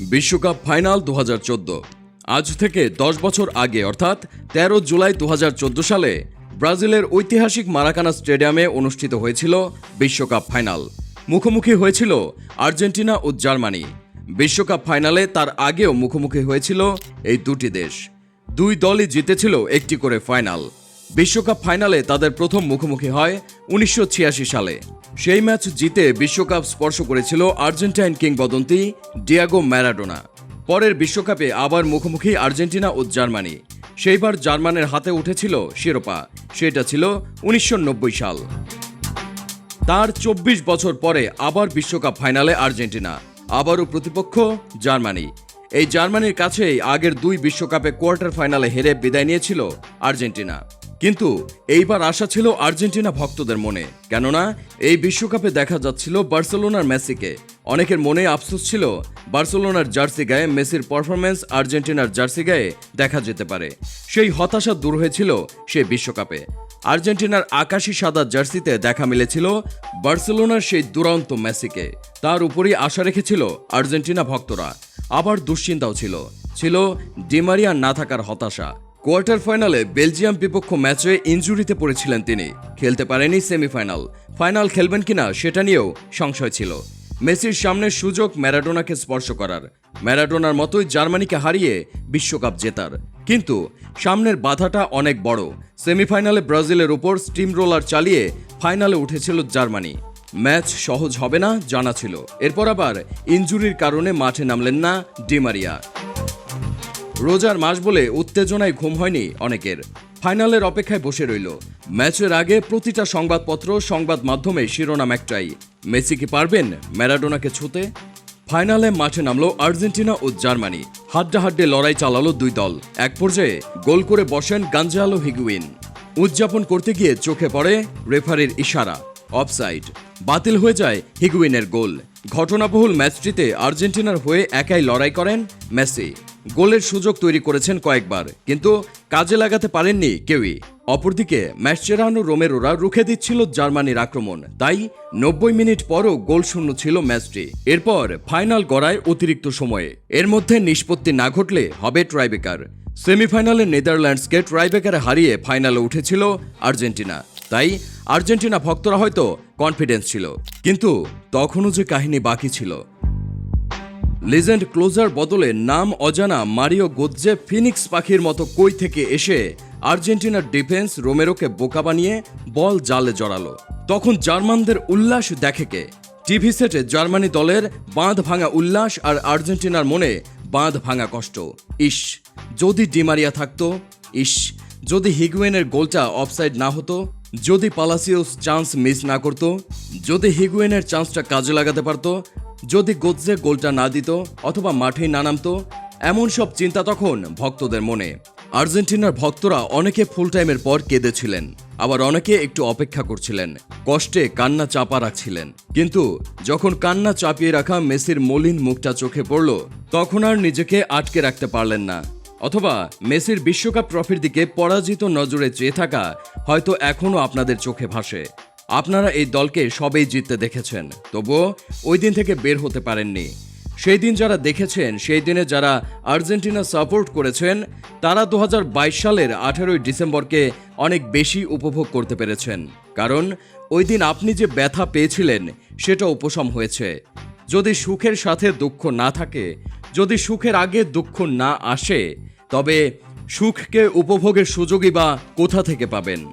বিশ্বকাপ ফাইনাল দু হাজার চোদ্দ। আজ থেকে দশ বছর আগে, অর্থাৎ তেরো জুলাই দু হাজার চোদ্দ সালে, ব্রাজিলের ঐতিহাসিক মারাকানা স্টেডিয়ামে অনুষ্ঠিত হয়েছিল বিশ্বকাপ ফাইনাল। মুখোমুখি হয়েছিল আর্জেন্টিনা ও জার্মানি। বিশ্বকাপ ফাইনালে তার আগেও মুখোমুখি হয়েছিল এই দুটি দেশ। দুই দলই জিতেছিল একটি করে ফাইনাল। বিশ্বকাপ ফাইনালে তাদের প্রথম মুখোমুখি হয় উনিশশো ছিয়াশি সালে। সেই ম্যাচ জিতে বিশ্বকাপ স্পর্শ করেছিল আর্জেন্টাইন কিংবদন্তি ডিয়াগো ম্যারাডোনা। পরের বিশ্বকাপে আবার মুখোমুখি আর্জেন্টিনা ও জার্মানি। সেইবার জার্মানের হাতে উঠেছিল শিরোপা, সেটা ছিল উনিশশো নব্বই সাল। তার চব্বিশ বছর পরে আবার বিশ্বকাপ ফাইনালে আর্জেন্টিনা, আবারও প্রতিপক্ষ জার্মানি। এই জার্মানির কাছেই আগের দুই বিশ্বকাপে কোয়ার্টার ফাইনালে হেরে বিদায় নিয়েছিল আর্জেন্টিনা। কিন্তু এইবার আশা ছিল আর্জেন্টিনা ভক্তদের মনে। কেননা, এই বিশ্বকাপে দেখা যাচ্ছিল বার্সেলোনার মেসিকে। অনেকের মনে আফসোস ছিল বার্সেলোনার জার্সি গায়ে মেসির পারফরমেন্স আর্জেন্টিনার জার্সি গায়ে দেখা যেতে পারে। সেই হতাশা দূর হয়েছিল সে বিশ্বকাপে। আর্জেন্টিনার আকাশি সাদা জার্সিতে দেখা মিলেছিল বার্সেলোনার সেই দুরন্ত মেসিকে। তার উপরই আশা রেখেছিল আর্জেন্টিনা ভক্তরা। আবার দুশ্চিন্তাও ছিল। ছিল ডিমারিয়া না থাকার হতাশা। কোয়ার্টার ফাইনালে বেলজিয়াম বিপক্ষ ম্যাচে ইনজুরিতে পড়েছিলেন তিনি। খেলতে পারেনি সেমিফাইনাল। ফাইনাল খেলবেন কিনা সেটা নিয়েও সংশয় ছিল। মেসির সামনে সুযোগ ম্যারাডোনাকে স্পর্শ করার। ম্যারাডোনার মতোই জার্মানিকে হারিয়ে বিশ্বকাপ জেতার। কিন্তু সামনের বাধাটা অনেক বড়। সেমিফাইনালে ব্রাজিলের উপর স্টিম রোলার চালিয়ে ফাইনালে উঠেছিল জার্মানি। ম্যাচ সহজ হবে না জানা ছিল। এরপর আবার ইনজুরির কারণে মাঠে নামলেন না ডিমারিয়া রোজার মাস বলে উত্তেজনায় ঘুম হয়নি অনেকের। ফাইনালের অপেক্ষায় বসে রইল। ম্যাচের আগে প্রতিটা সংবাদপত্র, সংবাদ মাধ্যমে শিরোনাম একটাই। মেসি কি পারবেন? ম্যারাডোনাকে ছুতে? ফাইনালে মাঠে নামলো আর্জেন্টিনা ও জার্মানি। হাড্ডাহাড্ডে লড়াই চালালো দুই দল। এক পর্যায়ে গোল করে বসেন গাঞ্জালো হিগুইন। উদযাপন করতে গিয়ে চোখে পড়ে রেফারির ইশারা। অফসাইড। বাতিল হয়ে যায় হিগুইনের গোল। ঘটনাবহুল ম্যাচটিতে আর্জেন্টিনার হয়ে একাই লড়াই করেন মেসি। গোলের সুযোগ তৈরি করেছেন কয়েকবার, কিন্তু কাজে লাগাতে পারেননি কেউই। অপরদিকে ম্যাচচেরানো রোমেরোরা রুখে দিচ্ছিল জার্মানির আক্রমণ। তাই নব্বই মিনিট পরও গোল শূন্য ছিল ম্যাচটি। এরপর ফাইনাল গড়ায় অতিরিক্ত সময়ে। এর মধ্যে নিষ্পত্তি না ঘটলে হবে ট্রাইবেকার। সেমিফাইনালে নেদারল্যান্ডসকে ট্রাইবেকারে হারিয়ে ফাইনালে উঠেছিল আর্জেন্টিনা। তাই আর্জেন্টিনা ভক্তরা হয়তো কনফিডেন্স ছিল। কিন্তু তখনও যে কাহিনী বাকি ছিল। লিজেন্ড ক্লোজার বদলে নাম অজানা মারিও গোদজে ফিনিক্স পাখির মতো কই থেকে এসে আর্জেন্টিনার ডিফেন্স রোমেরোকে বোকা বানিয়ে বল জালে জড়ালো। তখন জার্মানদের উল্লাস দেখে কে? টিভি সেটে জার্মানি দলের বাঁধ ভাঙা উল্লাস আর আর্জেন্টিনার মনে বাঁধ ভাঙা কষ্ট। ইস, যদি ডিমারিয়া থাকতো, ইস, যদি হিগুয়েনের গোলটা অফসাইড না হতো, যদি পালাসিওস চান্স মিস না করত, যদি হিগুয়েনের চান্সটা কাজে লাগাতে পারতো যদি গোৎজে গোলটা না দিত অথবা মাঠেই না নামতো, এমন সব চিন্তা তখন ভক্তদের মনে। আর্জেন্টিনার ভক্তরা অনেকে ফুল টাইমের পর কেঁদেছিলেন, আবার অনেকে একটু অপেক্ষা করছিলেন, কষ্টে কান্না চাপা রাখছিলেন। কিন্তু যখন কান্না চাপিয়ে রাখা মেসির মলিন মুখটা চোখে পড়ল, তখন আর নিজেকে আটকে রাখতে পারলেন না। অথবা মেসির বিশ্বকাপ ট্রফির দিকে পরাজিত নজরে চেয়ে থাকা হয়তো এখনও আপনাদের চোখে ভাসে। আপনারা এই দলকে সবেই জিততে দেখেছেন। তবুও ওই দিন থেকে বের হতে পারেননি। সেই দিন যারা দেখেছেন, সেই দিনে যারা আর্জেন্টিনা সাপোর্ট করেছেন, তারা দু হাজার বাইশ সালের আঠেরোই ডিসেম্বরকে অনেক বেশি উপভোগ করতে পেরেছেন। কারণ ওই দিন আপনি যে ব্যথা পেয়েছিলেন, সেটা উপশম হয়েছে। যদি সুখের সাথে দুঃখ না থাকে, যদি সুখের আগে দুঃখ না আসে, তবে সুখকে উপভোগের সুযোগই বা কোথা থেকে পাবেন?